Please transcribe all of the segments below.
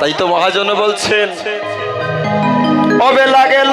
তাই তো মহাজন বলছেন কবে গেল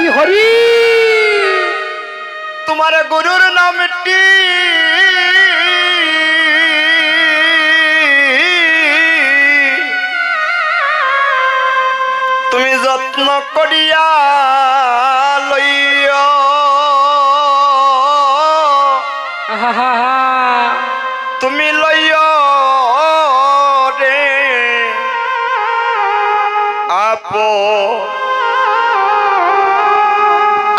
হরি হরি। তোমার গুরুর নামটি তুমি যত্ন করিয়া লইয়া তুমি লইয়া রে। আপন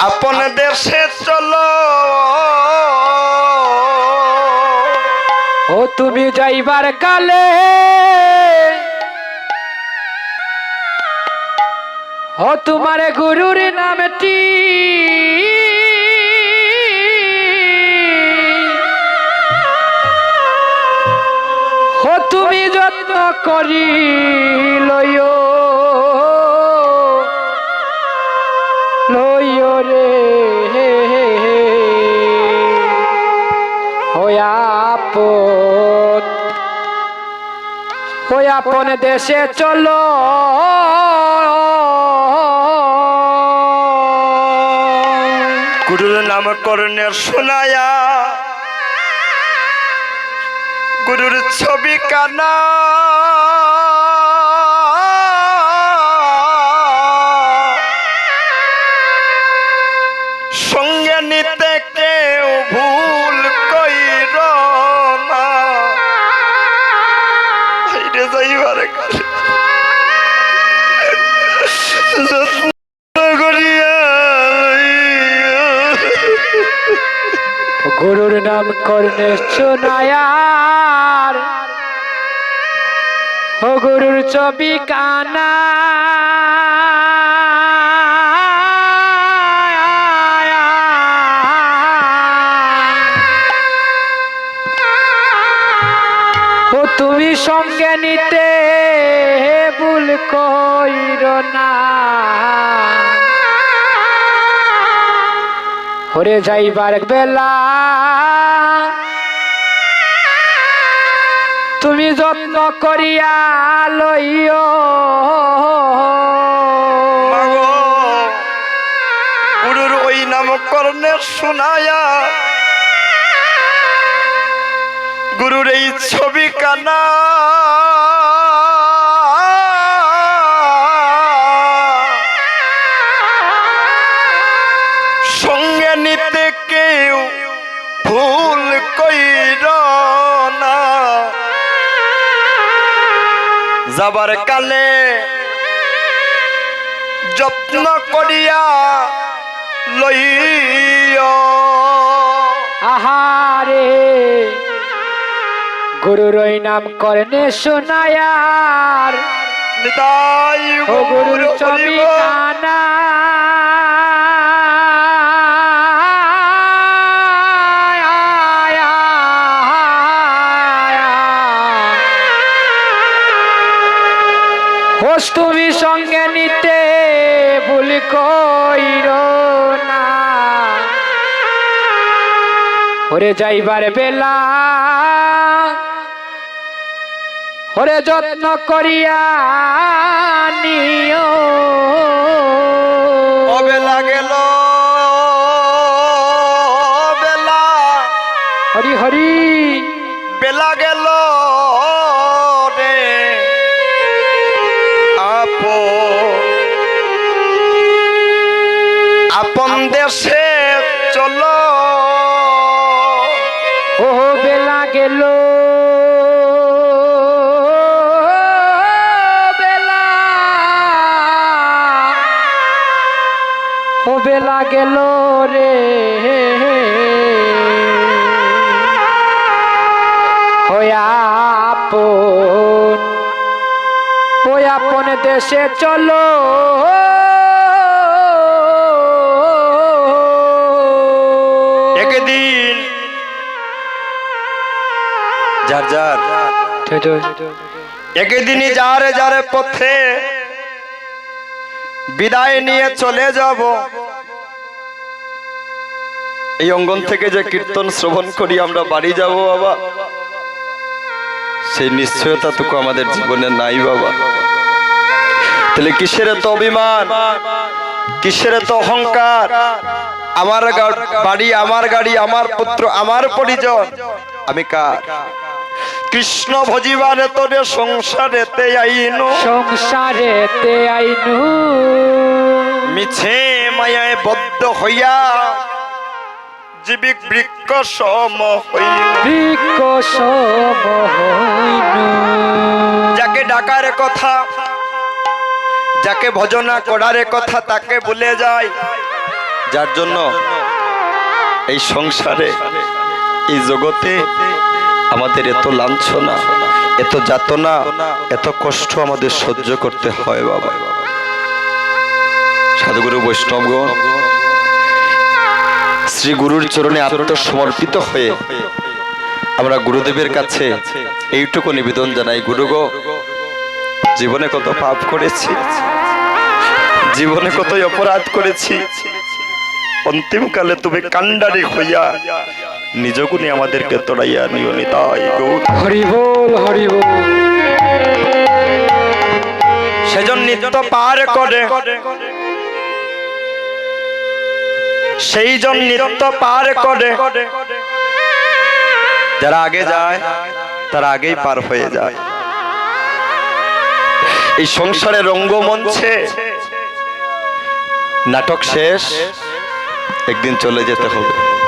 আপন দেশে চলো। ও তুমি যাইবার কালে ও তোমার গুরুর নামটি ও তুমি যত্ন করি লইও হয়াপন দেশে চলো। গুরুর নাম করণে শোনায়া গুরুর ছবি কানা। গুরুর নাম করনে শোনায়ার ও গুরুর ছবি কানা। ও তুমি সঙ্গে নিতে ভুল কইর না। ওরে যাইবার বেলা। তুমি যত্ন করিয়া লইও। গুরুর ওই নামকরণে শোনায়া। গুরুর এই ছবি কানা। যাবার কালে যত্ন করিয়া লইয়া আহারে গুরুর রই নাম করনে শোনায়ার নিতাই গুরু হরিব। কানা তুমি সঙ্গে নিতে ভুল কইর না। ওরে যাইবার বেলা ওরে যত্ন করিয়া ও বেলা গেল রে আপন ওই আপন দেশে চলো। একদিন যার যার একদিনই যারে যারে পথে বিদায় নিয়ে চলে যাব। এই অঙ্গন থেকে যে কীর্তন শ্রবণ করি, আমরা বাড়ি যাব বাবা। সেই নিশ্চয়তাটুকু আমাদের জীবনে নাই বাবা। তাহলে কিসের এত অভিমান? কিসের এত অহংকার? আমার বাড়ি, আমার গাড়ি, আমার পুত্র, আমার পরিজন। আমি কার? কৃষ্ণ ভজিবারে তোরে সংসারেতে আইনু। সংসারেতে আইনু। মিছে মায়ায় বদ্ধ হইয়া জীবিক বৃক্ষ সম বৃক্ষ সম যাকে ডাকার কথা যাকে ভজনা করার কথা তাকে ভুলে যায়। যার জন্য এই সংসারে এই জগতে আমাদের এত লাঞ্ছনা, এত যাতনা, এত কষ্ট আমাদের সহ্য করতে হয় বাবা। সাধুগুরু বৈষ্ণবগণ শ্রী গুরুর চরণে আত্মসমর্পিত হয়ে আমরা গুরুদেবের কাছে এইটুকু নিবেদন জানাই গুরুগো জীবনে কত পাপ করেছি, জীবনে কতই অপরাধ করেছি, অন্তিমকালে তুমি কান্ডারি হইয়া নিজ গুণে আমাদেরকে তোড়াইয়া নিও নিতাই গৌর হরি বল হরি বল। সেজন্য নিত্য পার করে। সেই জন নিত্য পার করে। যারা আগে যায় তারা আগেই পার হয়ে যায়। এই সংসারে রঙ্গমঞ্চে নাটক শেষ একদিন চলে যেতে হবে।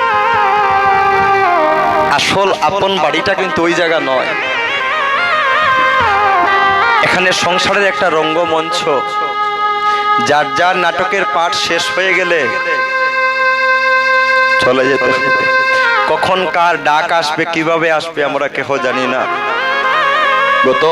আসল আপন বাড়িটা কিন্তু ওই জায়গা নয়। এখানে সংসারের একটা রঙ্গমঞ্চ। যার যার নাটকের পাঠ শেষ হয়ে গেলে চলে যেতে কখন কার ডাক আসবে, কীভাবে আসবে আমরা কেহ জানি না। গত